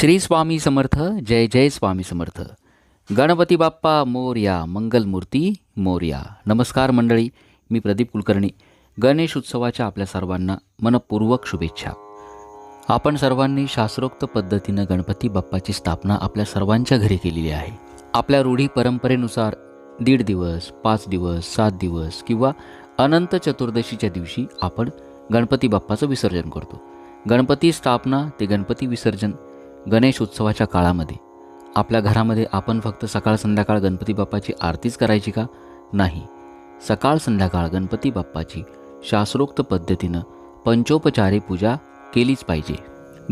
श्री स्वामी समर्थ जय जय स्वामी समर्थ. गणपती बाप्पा मोर्या मंगलमूर्ती मोर्या. नमस्कार मंडळी मी प्रदीप कुलकर्णी. गणेश उत्सवाच्या आपल्या सर्वांना मनपूर्वक शुभेच्छा. आपण सर्वांनी शास्त्रोक्त पद्धतीनं गणपती बाप्पाची स्थापना आपल्या सर्वांच्या घरी केलेली आहे. आपल्या रूढी परंपरेनुसार दीड दिवस पाच दिवस सात दिवस किंवा अनंत चतुर्दशीच्या दिवशी आपण गणपती बाप्पाचं विसर्जन करतो. गणपती स्थापना ते गणपती विसर्जन गणेश उत्सवाच्या काळामध्ये. आपल्या घरामध्ये आपण फक्त सकाळ संध्याकाळ गणपती बाप्पाची आरतीच करायची का? नाही. सकाळ संध्याकाळ गणपती बाप्पाची शास्त्रोक्त पद्धतीनं पंचोपचारे पूजा केलीच पाहिजे.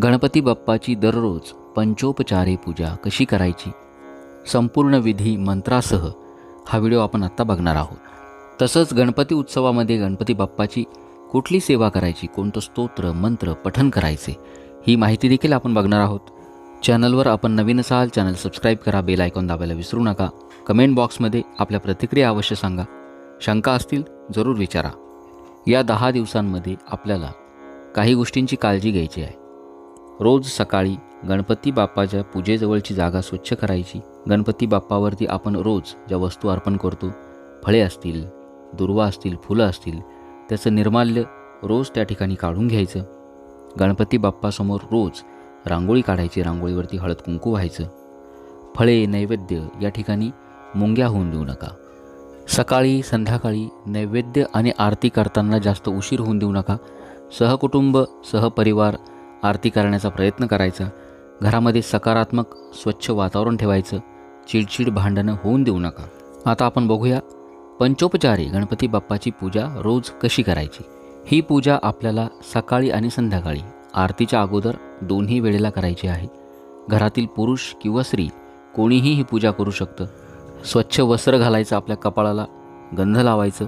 गणपती बाप्पाची दररोज पंचोपचारे पूजा कशी करायची? संपूर्ण विधी मंत्रासह हा व्हिडिओ आपण आत्ता बघणार आहोत. तसंच गणपती उत्सवामध्ये गणपती बाप्पाची कुठली सेवा करायची? कोणतं स्तोत्र मंत्र पठन करायचे? ही माहिती देखील आपण बघणार आहोत. चॅनलवर आपण नवीन असाल चॅनल सबस्क्राईब करा बेल आयकॉन दाबायला विसरू नका. कमेंट बॉक्समध्ये आपल्या प्रतिक्रिया अवश्य सांगा. शंका असतील जरूर विचारा. या दहा दिवसांमध्ये आपल्याला काही गोष्टींची काळजी घ्यायची आहे. रोज सकाळी गणपती बाप्पाच्या पूजेजवळची जागा स्वच्छ करायची. गणपती बाप्पावरती आपण रोज ज्या वस्तू अर्पण करतो फळे असतील दुर्वा असतील फुलं असतील त्याचं निर्माल्य रोज त्या ठिकाणी काढून घ्यायचं. गणपती बाप्पासमोर रोज रांगोळी काढायची रांगोळीवरती हळद कुंकू व्हायचं. फळे नैवेद्य या ठिकाणी मुंग्या होऊन देऊ नका. सकाळी संध्याकाळी नैवेद्य आणि आरती करताना जास्त उशीर होऊन देऊ नका. सहकुटुंब सहपरिवार आरती करण्याचा प्रयत्न करायचा. घरामध्ये सकारात्मक स्वच्छ वातावरण ठेवायचं. चिडचिड भांडणं होऊन देऊ नका. आता आपण बघूया पंचोपचारी गणपती बाप्पाची पूजा रोज कशी करायची? ही पूजा आपल्याला सकाळी आणि संध्याकाळी आरतीच्या अगोदर दोन्ही वेळेला करायची आहे. घरातील पुरुष किंवा स्त्री कोणीही ही पूजा करू शकतं. स्वच्छ वस्त्र घालायचं आपल्या कपाळाला गंध लावायचं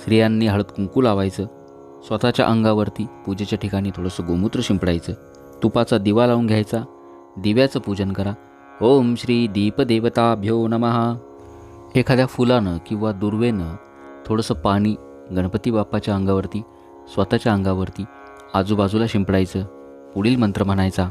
स्त्रियांनी हळद कुंकू लावायचं स्वतःच्या अंगावरती पूजेच्या ठिकाणी थोडंसं गोमूत्र शिंपडायचं तुपाचा दिवा लावून घ्यायचा दिव्याचं पूजन करा. ओम श्री दीपदेवताभ्यो नमहा एखाद्या फुलानं किंवा दुर्वेनं थोडंसं पाणी गणपती बाप्पाच्या अंगावरती स्वतःच्या अंगावरती आजूबाजूला शिंपडायचं. पुढील मंत्र म्हणायचा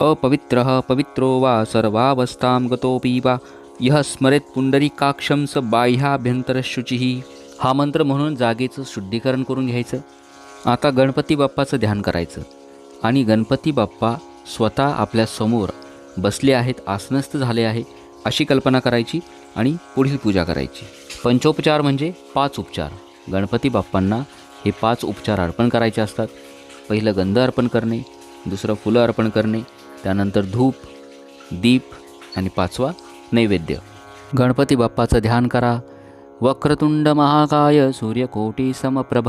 अपवित्र पवित्रो वा सर्वावस्थां गतोपी वा यह स्मरेत पुंडरीकाक्षं स बाह्याभ्यंतरशुचिही हा मंत्र म्हणून जागेचं शुद्धीकरण करून घ्यायचं. आता गणपती बाप्पाचं ध्यान करायचं. आणि गणपती बाप्पा स्वतः आपल्यासमोर बसले आहेत आसनस्थ झाले आहे अशी कल्पना करायची आणि पुढील पूजा करायची. पंचोपचार म्हणजे पाच उपचार. गणपती बाप्पांना हे पाच उपचार अर्पण करायचे असतात. पहिलं गंध अर्पण करणे दुसरं फुलं अर्पण करणे त्यानंतर धूप दीप आणि पाचवा नैवेद्य. गणपती बाप्पाचं ध्यान करा. वक्रतुंड महाकाय सूर्यकोटी समप्रभ.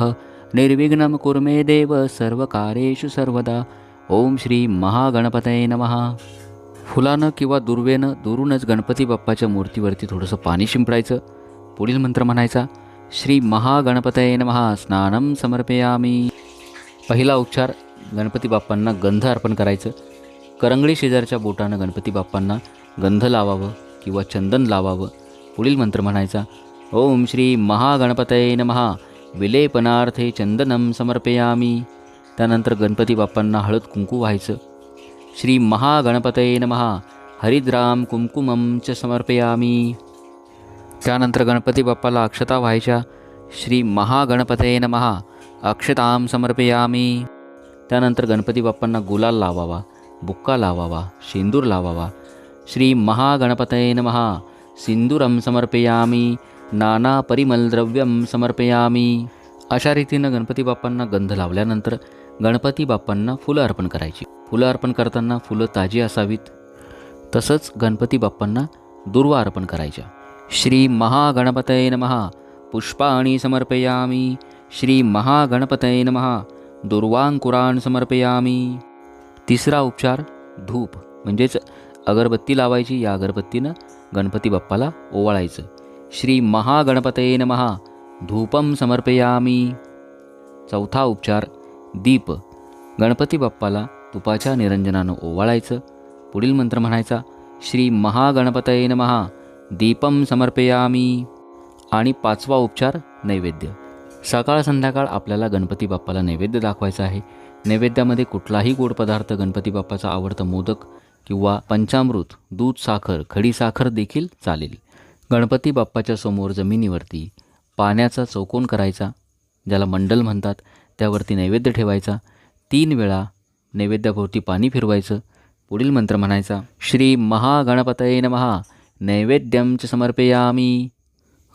निर्विघ्नं कुर्मे देव सर्व कार्येषु सर्वदा. ओम श्री महागणपतये नमः. फुलानं किंवा दुर्वेनं दुरूनच गणपती बाप्पाच्या मूर्तीवरती थोडंसं पाणी शिंपडायचं. पुढील मंत्र म्हणायचा श्री महागणपतये नमः. स्नानं समर्पयामी. पहिला उपचार गणपती बाप्पांना गंध अर्पण करायचं. करंगळी शेजारच्या बोटानं गणपती बाप्पांना गंध लावावं किंवा चंदन लावावं पुढील मंत्र म्हणायचा ओम श्री महागणपतये महा विलेपनार्थे चंदनं समर्पयामी. त्यानंतर गणपती बाप्पांना हळद कुंकू व्हायचं श्री महागणपतये नमः हरिद्राम कुंकुमं च समर्पयामी. त्यानंतर गणपती बाप्पाला अक्षता व्हायच्या श्री महागणपतये नमः अक्षतां समर्पयामी. त्यानंतर गणपती बाप्पांना गुलाल लावावा बुक्का लावावा शेंदूर लावावा. श्री महागणपतये महा सिंदूरं समर्पयामी नाना परिमलद्रव्यं समर्पयामी. अशा रीतीनं गणपती बाप्पांना गंध लावल्यानंतर गणपती बाप्पांना फुलं अर्पण करायची. फुलं अर्पण करताना फुलं ताजी असावीत. तसंच गणपती बाप्पांना दुर्वा अर्पण करायच्या. श्री महागणपतये नमहा पुष्पाणी समर्पयामी. श्री महागणपतये नमः. दुर्वांकुराण समर्पयामी. तिसरा उपचार धूप. म्हणजेच अगरबत्ती लावायची. या अगरबत्तीनं गणपती बाप्पाला ओवाळायचं. श्री महागणपतये नमः. धूपम समर्पयामी. चौथा उपचार दीप. गणपती बाप्पाला तुपाच्या निरंजनानं ओवाळायचं. पुढील मंत्र म्हणायचा श्री महागणपतये नमः. दीपम समर्पयामी. आणि पाचवा उपचार नैवेद्य. सकाळ संध्याकाळ आपल्याला गणपती बाप्पाला नैवेद्य दाखवायचा आहे. नैवेद्यामध्ये कुठलाही गोड पदार्थ गणपती बाप्पाचा आवडतं मोदक किंवा पंचामृत दूध साखर खडी साखर देखील चालेल. गणपती बाप्पाच्या समोर जमिनीवरती पाण्याचा चौकोन करायचा ज्याला मंडल म्हणतात. त्यावरती नैवेद्य ठेवायचा. तीन वेळा नैवेद्याभोवती पाणी फिरवायचं. पुढील मंत्र म्हणायचा श्री महागणपतये नमः. नैवेद्यं च समर्पयामी.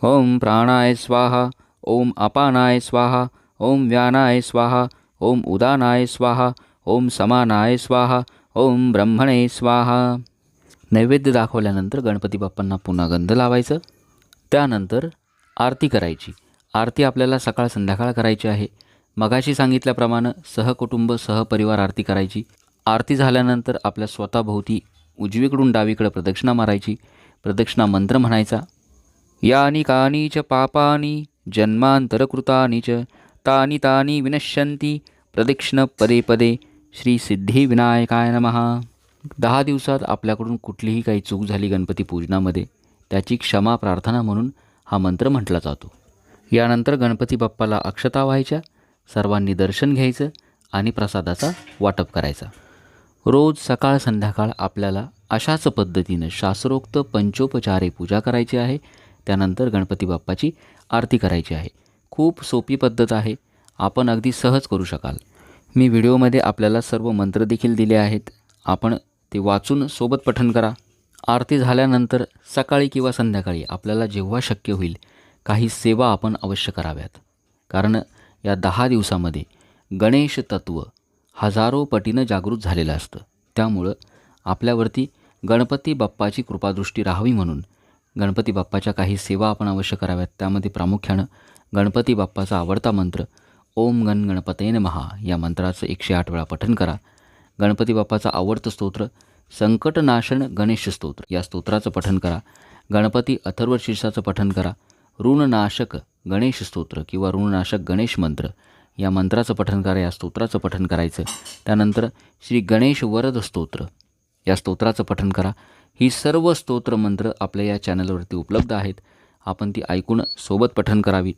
ओम प्राणाय स्वाहा. ओम अपानाय स्वाहा ओम व्यानाय स्वाहा ओम उदानाय स्वाहा ओम समानाय स्वाहा ओम ब्रह्मणे स्वाहा. नैवेद्य दाखवल्यानंतर गणपती बाप्पांना पुन्हा गंध लावायचं. त्यानंतर आरती करायची. आरती आपल्याला सकाळ संध्याकाळ करायची आहे. मगाशी सांगितल्याप्रमाणे सहकुटुंब सहपरिवार आरती करायची. आरती झाल्यानंतर आपल्या स्वतःभोवती उजवीकडून डावीकडे प्रदक्षिणा मारायची. प्रदक्षिणा मंत्र म्हणायचा. यानी कानी च पापानी जन्मांतरकृतानि च तानि तानि विनश्यन्ति प्रदक्षिण पदे पदे श्री सिद्धिविनायकाय नमः. दहा दिवसात आपल्याकडून कुठलीही काही चूक झाली गणपती पूजनामध्ये त्याची क्षमा प्रार्थना म्हणून हा मंत्र म्हटला जातो. यानंतर गणपती बाप्पाला अक्षता व्हायच्या सर्वांनी दर्शन घ्यायचं आणि प्रसादाचा वाटप करायचा. रोज सकाळ संध्याकाळ आपल्याला अशाच पद्धतीनं शास्त्रोक्त पंचोपचारे पूजा करायची आहे त्यानंतर गणपती बाप्पाची आरती करायची आहे. खूप सोपी पद्धत आहे. आपण अगदी सहज करू शकाल. मी व्हिडिओमध्ये आपल्याला सर्व मंत्र देखील दिले आहेत. आपण ते वाचून सोबत पठण करा. आरती झाल्यानंतर सकाळी किंवा संध्याकाळी आपल्याला जेव्हा शक्य होईल काही सेवा आपण अवश्य कराव्यात. कारण या दहा दिवसामध्ये गणेश तत्व हजारो पटीनं जागृत झालेलं असतं. त्यामुळं आपल्यावरती गणपती बाप्पाची कृपादृष्टी राहावी म्हणून गणपती बाप्पाच्या काही सेवा आपण अवश्य कराव्यात. त्यामध्ये प्रामुख्यानं गणपती बाप्पाचा आवडता मंत्र ओम गण गणपतेन महा या मंत्राचं एकशे आठ वेळा पठण करा. गणपती बाप्पाचं आवडतं स्तोत्र संकटनाशन गणेश स्तोत्र या स्तोत्राचं पठण करा. गणपती अथर्वशीर्षाचं पठण करा. ऋणनाशक गणेश स्तोत्र किंवा ऋणनाशक गणेश मंत्र या मंत्राचं पठण करा या स्तोत्राचं पठण करायचं. त्यानंतर श्री गणेश वरद स्तोत्र या स्तोत्राचं पठण करा. ही सर्व स्तोत्र मंत्र आपल्या या चॅनलवरती उपलब्ध आहेत. आपण ती ऐकून सोबत पठन करावी.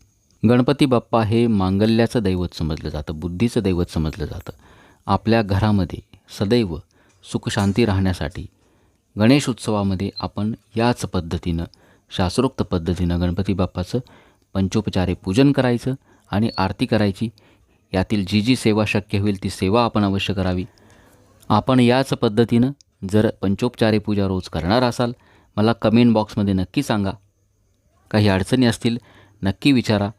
गणपती बाप्पा हे मांगल्याचं दैवत समजलं जातं बुद्धीचं दैवत समजलं जातं. आपल्या घरामध्ये सदैव सुखशांती राहण्यासाठी गणेश उत्सवामध्ये आपण याच पद्धतीनं शास्त्रोक्त पद्धतीनं गणपती बाप्पाचं पंचोपचारे पूजन करायचं आणि आरती करायची. यातील जी जी सेवा शक्य होईल ती सेवा आपण अवश्य करावी. आपण याच पद्धतीनं जर पंचोपचारी पूजा रोज करणार असाल मला कमेंट बॉक्समध्ये नक्की सांगा. काही अडचणी असतील नक्की विचारा.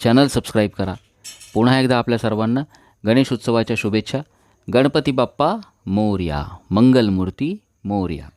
चॅनल सबस्क्राईब करा. पुन्हा एकदा आपल्या सर्वांना गणेश उत्सवाच्या शुभेच्छा. गणपती बाप्पा मोर्या. मंगलमूर्ती मोर्या.